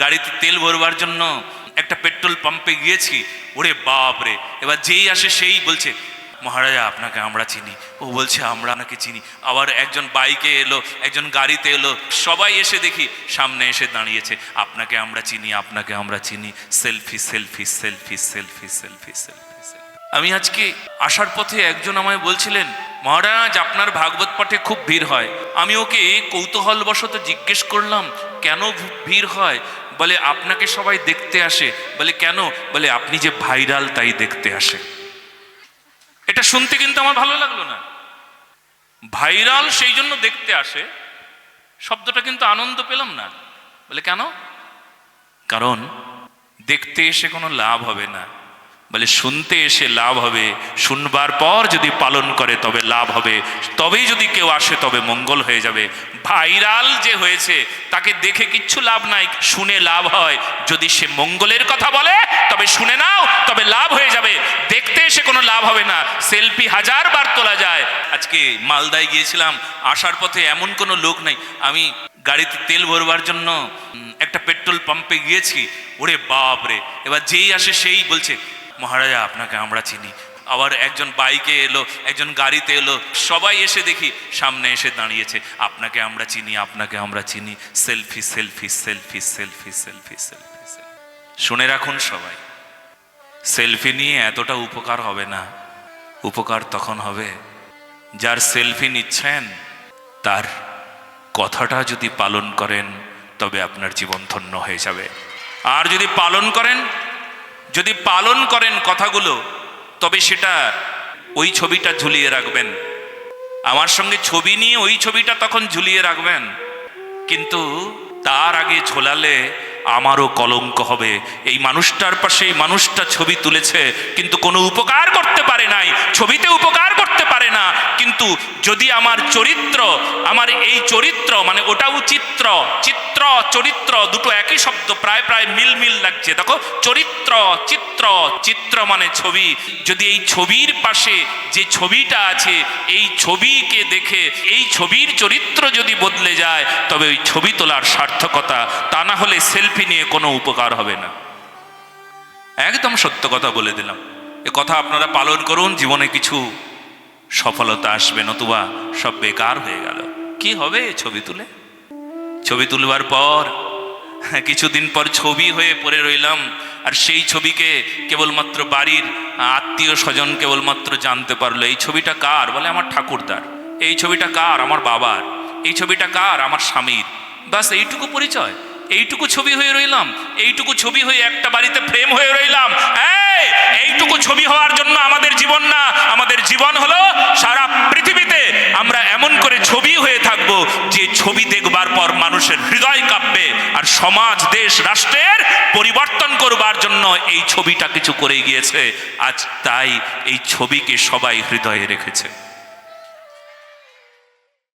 গাড়িতে তেল ভরবার জন্য একটা পেট্রোল পাম্পে গিয়েছি, ওরে বাপ রে এবার যেই আসে সেই বলছে, মহারাজা, আপনাকে আমরা চিনি। ও বলছে, আমরা আপনাকে চিনি। আবার একজন বাইকে এলো, একজন গাড়িতে এলো, সবাই এসে দেখি সামনে এসে দাঁড়িয়েছে। আপনাকে আমরা চিনি, আপনাকে আমরা চিনি। Selfie selfie selfie selfie selfie selfie. আমি আজকে আসার পথে একজন আমায় বলছিলেন মহারাজ, আপনার ভাগবত পাঠে খুব ভিড় হয়। আমি ওকে কৌতূহলবশত জিজ্ঞেস করলাম, কেন ভিড় হয়? বলে, আপনাকে সবাই দেখতে আসে। বলে, কেন? বলে, আপনি যে ভাইরাল, তাই দেখতে আসে। এটা শুনতে কিন্তু আমার ভালো লাগল না। ভাইরাল সেই জন্য দেখতে আসে, শব্দটা কিন্তু আনন্দ পেলাম না। বলে, কেন? কারণ দেখতে এসে কোনো লাভ হবে না। বলে, শুনতে এসে লাভ হবে। শুনবার পর যদি পালন করে, তবে লাভ হবে। তবেই যদি কেউ আসে, তবে মঙ্গল হয়ে যাবে। ভাইরাল যে হয়েছে, তাকে দেখে কিচ্ছু লাভ নাই। শুনে লাভ হয়। যদি সে মঙ্গলের কথা বলে, তবে শুনে নাও, তবে লাভ হয়ে যাবে। দেখতে এসে কোনো লাভ হবে না। সেলফি হাজার বার তোলা যায়। আজকে মালদায় গিয়েছিলাম, আসার পথে এমন কোনো লোক নাই। আমি গাড়িতে তেল ভরবার জন্য একটা পেট্রোল পাম্পে গিয়েছি। ওরে বাপ রে এবার যেই আসে, সেই বলছে মহারাজা, আপনাকে আমরা চিনি। আবার একজন বাইকে এলো, একজন গাড়িতে এলো, সবাই এসে দেখি সামনে এসে দাঁড়িয়েছে। আপনাকে আমরা চিনি, আপনাকে আমরা চিনি। Selfie selfie selfie selfie selfie selfie শুনে রাখুন সবাই, সেলফি নিয়ে এতটা উপকার হবে না। উপকার তখন হবে যার সেলফি নিচ্ছেন, তার কথাটা যদি পালন করেন, তবে আপনার জীবন ধন্য হয়ে যাবে। আর যদি পালন করেন যদি পালন করেন কথাগুলো, তবে সেটা ওই ছবিটা ঝুলিয়ে রাখবেন। আমার সঙ্গে ছবি নিয়ে ওই ছবিটা তখন ঝুলিয়ে রাখবেন। কিন্তু তার আগে ঝোলালে আমারও কলঙ্ক হবে। এই মানুষটার পাশে মানুষটা ছবি তুলেছে, কিন্তু কোনো উপকার করতে পারে নাই। ছবিতে উপকার করতে পারে না। কিন্তু যদি আমার চরিত্র, আমার এই চরিত্র মানে ওটাও চিত্র চিত্র, চরিত্র, দুটো একই শব্দ প্রায় প্রায় মিল মিল লাগছে। দেখো, চরিত্র, চিত্র চিত্র মানে ছবি। যদি এই ছবির পাশে যে ছবিটা আছে, এই ছবিকে দেখে, এই ছবির চরিত্র যদি বদলে যায়, তবে ওই ছবি তোলার সার্থকতা, তা না হলে সেলফি নিয়ে কোনো উপকার হবে না। একদম সত্য কথা বলে দিলাম। এ কথা আপনারা পালন করুন, জীবনে কিছু সফলতা আসবে, নতুবা সব বেকার হয়ে গেল। কি হবে ছবি তুলে? ছবি তুলবার পর, কিছুদিন পর ছবি হয়ে পড়ে রইলাম, আর সেই ছবিকে কেবলমাত্র বাড়ির আত্মীয় স্বজন কেবলমাত্র জানতে পারল, এই ছবিটা কার? বলে, আমার ঠাকুরদার। এই ছবিটা কার? আমার বাবার। এই ছবিটা কার? আমার স্বামীর। বাস, এইটুকু পরিচয়? এইটুকু ছবি হয়ে রইলাম এইটুকু ছবি হয়ে একটা বাড়িতে ফ্রেম হয়ে রইলাম। এই, এইটুকু ছবি হওয়ার জন্য আমাদের জীবন না আমাদের জীবন হলো সারা পৃথিবীতে আমরা এমন করে ছবি হয়ে থাকব যে ছবি দেখবার পর মানুষের হৃদয় কাঁপবে আর সমাজ দেশ রাষ্ট্রের পরিবর্তন করবার জন্য এই ছবিটা কিছু করে গিয়েছে। আজ তাই এই ছবিকে সবাই হৃদয়ে রেখেছে।